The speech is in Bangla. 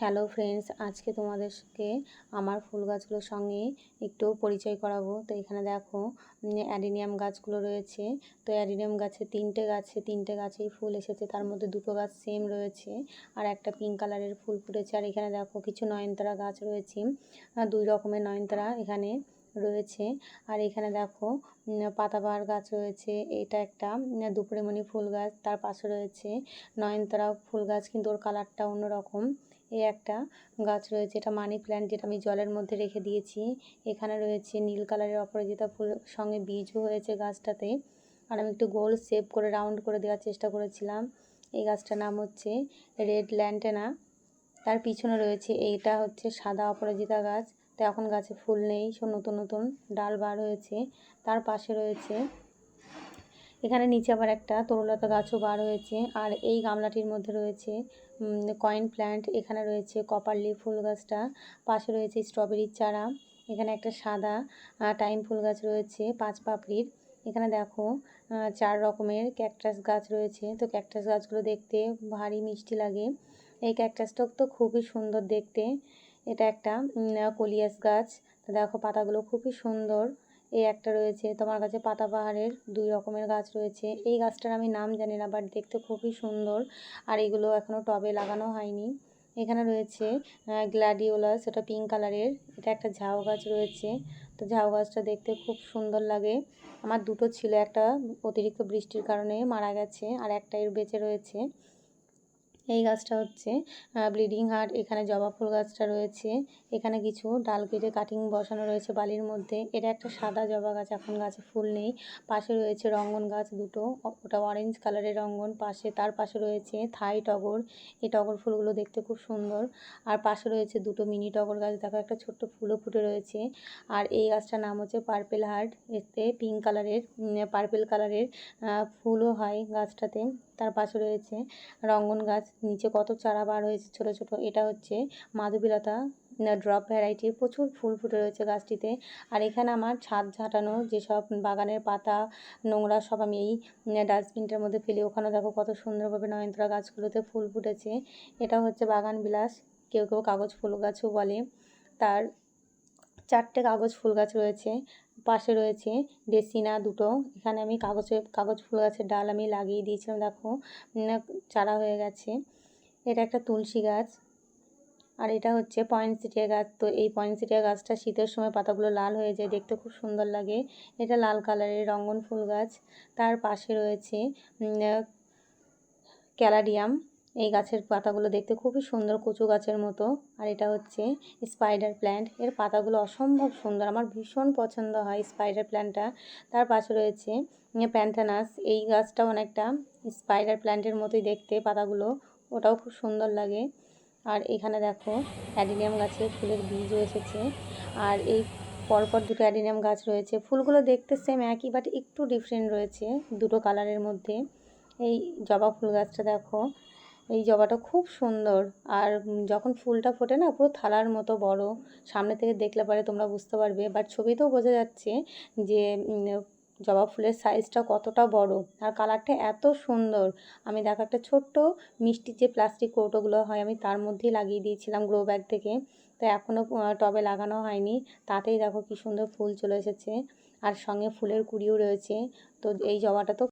হ্যালো ফ্রেন্ডস আজকে তোমাদেরকে আমার ফুল গাছগুলোর সঙ্গে একটু পরিচয় করাবো। তো এখানে দেখো অ্যাডিনিয়াম গাছগুলো রয়েছে। তো অ্যাডিনিয়াম গাছে তিনটে গাছে তিনটে গাছেই ফুল এসেছে। তার মধ্যে দুটো গাছ সেম রয়েছে আর একটা পিঙ্ক কালারের ফুল ফুটেছে। আর এখানে দেখো, কিছু নয়নতারা গাছ রয়েছে। দুই রকমের নয়নতারা এখানে রয়েছে। আর এখানে দেখো পাতাবাহার গাছ রয়েছে। এটা একটা দুপুরেমণি ফুল গাছ। তার পাশে রয়েছে নয়নতারা ফুল গাছ, কিন্তু ওর কালারটা অন্যরকম। এই একটা গাছ রয়েছে। এটা মানি প্ল্যান্ট যেটা আমি জলের মধ্যে রেখে দিয়েছি। এখানে রয়েছে নীল কালারের অপরাজিতা ফুল, সঙ্গে বীজও হয়েছে গাছটাতে। আর আমি একটু গোল শেপ করে রাউন্ড করে দেওয়ার চেষ্টা করেছিলাম। এই গাছটার নাম হচ্ছে রেড ল্যান্টেনা তার পিছনে রয়েছে, এইটা হচ্ছে সাদা অপরাজিতা গাছ। তো এখন গাছে ফুল নেই, সব নতুন নতুন ডাল বার হয়েছে। তার পাশে রয়েছে এখানে নিচে আবার একটা তরুলতা গাছও বার হয়েছে আর এই গামলাটির মধ্যে রয়েছে কয়েন প্ল্যান্ট এখানে রয়েছে কপারলি ফুল গাছটা, পাশে রয়েছে স্ট্রবেরির চারা, এখানে একটা সাদা টাইম ফুল গাছ রয়েছে, পাঁচ পাপড়ির। এখানে দেখো চার রকমের ক্যাকটাস গাছ রয়েছে। তো ক্যাকটাস গাছগুলো দেখতে ভারী মিষ্টি লাগে। এই ক্যাকটাসটাও তো খুবই সুন্দর দেখতে। এটা একটা কলিয়াস গাছ। তো দেখো পাতাগুলো খুবই সুন্দর। এই একটা রয়েছে, তোমার কাছে পাতাবাহারের দুই রকমের গাছ রয়েছে। এই গাছটার আমি নাম জানি না বাট দেখতে খুবই সুন্দর। আর এগুলো এখনও টবে লাগানো হয়নি। এখানে রয়েছে গ্ল্যাডিওলাস এটা পিঙ্ক কালারের এটা একটা ঝাউ গাছ রয়েছে। তো ঝাউ গাছটা দেখতে খুব সুন্দর লাগে। আমার দুটো ছিল, একটা অতিরিক্ত বৃষ্টির কারণে মারা গেছে, আর একটা এর বেঁচে রয়েছে। এই গাছটা হচ্ছে ব্লিডিং হার্ট এখানে জবা ফুল গাছটা রয়েছে, এখানে কিছু ডাল কেটে কাটিং বসানো রয়েছে বালির মধ্যে, এটা একটা সাদা জবা গাছ, এখন গাছে ফুল নেই, পাশে রয়েছে রঙ্গন গাছ দুটো ওটা অরেঞ্জ কালারের রঙ্গন, পাশে, তার পাশে রয়েছে থাই টগর, এই টগর ফুলগুলো দেখতে খুব সুন্দর, আর পাশে রয়েছে দুটো মিনি টগর গাছ, দেখো একটা ছোট্ট ফুলও ফুটে রয়েছে, আর এই গাছটার নাম হচ্ছে পার্পেল হার্ট এতে পিঙ্ক কালারের পার্পেল কালারের ফুলও হয় গাছটাতে তার পাশে রয়েছে রঙ্গন গাছ, নিচে কত চারা বার হয়েছে ছোট ছোট, এটা হচ্ছে মাধবীলতা ড্রপ ভ্যারাইটির প্রচুর ফুল ফুটে রয়েছে গাছটিতে। আর এখানে আমার ছাদ ঝাঁটানো যেসব বাগানের পাতা, নোংরা সব আমি এই ডাস্টবিনটার মধ্যে ফেলি। ওখানে দেখো কত সুন্দরভাবে নয়নতারা গাছগুলোতে ফুল ফুটেছে। এটা হচ্ছে বাগান বিলাস, কেউ কেউ কাগজ ফুল গাছও বলে। তার চারটে কাগজ ফুল গাছ রয়েছে। পাশে রয়েছে ডেসিনা দুটো। এখানে আমি কাগজে, কাগজ, ফুল গাছের ডাল আমি লাগিয়ে দিয়েছিলাম, দেখো। চারা হয়ে গেছে। এটা একটা তুলসী গাছ। আর এটা হচ্ছে পয়েন্টসিটিয়া গাছ। তো এই পয়েন্টসিটিয়া গাছটা শীতের সময় পাতাগুলো লাল হয়ে যায়, দেখতে খুব সুন্দর লাগে। এটা লাল কালারের রঙ্গন ফুল গাছ। তার পাশে রয়েছে ক্যালাডিয়াম। এই গাছের পাতাগুলো দেখতে খুবই সুন্দর কচু গাছের মতো। আর এটা হচ্ছে স্পাইডার প্ল্যান্ট এর পাতাগুলো অসম্ভব সুন্দর। আমার ভীষণ পছন্দ হয় স্পাইডার প্ল্যান্টটা তার পাশে রয়েছে প্যান্থানাস। এই গাছটা অনেকটা স্পাইডার প্ল্যান্টের মতোই দেখতে পাতাগুলো। ওটাও খুব সুন্দর লাগে। আর এখানে দেখো অ্যাডিনিয়াম গাছে ফুলের বীজও এসেছে। আর এই পরপর দুটো অ্যাডিনিয়াম গাছ রয়েছে। ফুলগুলো দেখতে সেম একই বাট একটু ডিফারেন্ট রয়েছে দুটো কালারের মধ্যে। এই জবা ফুল গাছটা দেখো। এই জবাটা খুব সুন্দর। আর যখন ফুলটা ফোটে না, পুরো থালার মতো বড়। সামনে থেকে দেখলে পরে তোমরা বুঝতে পারবে। বাট ছবিতেও বোঝা যাচ্ছে যে জবা ফুলের সাইজটা কতটা বড়। আর কালারটা এত সুন্দর। আমি দেখো একটা ছোট্ট মিষ্টির যে প্লাস্টিক কৌটোগুলো হয়, আমি তার মধ্যেই লাগিয়ে দিয়েছিলাম গ্রো ব্যাগ থেকে। তো এখনও টবে লাগানো হয়নি। তাতেই দেখো কি সুন্দর ফুল চলে এসেছে। আর সঙ্গে ফুলের কুড়িও রয়েছে। তো এই জবাটা তো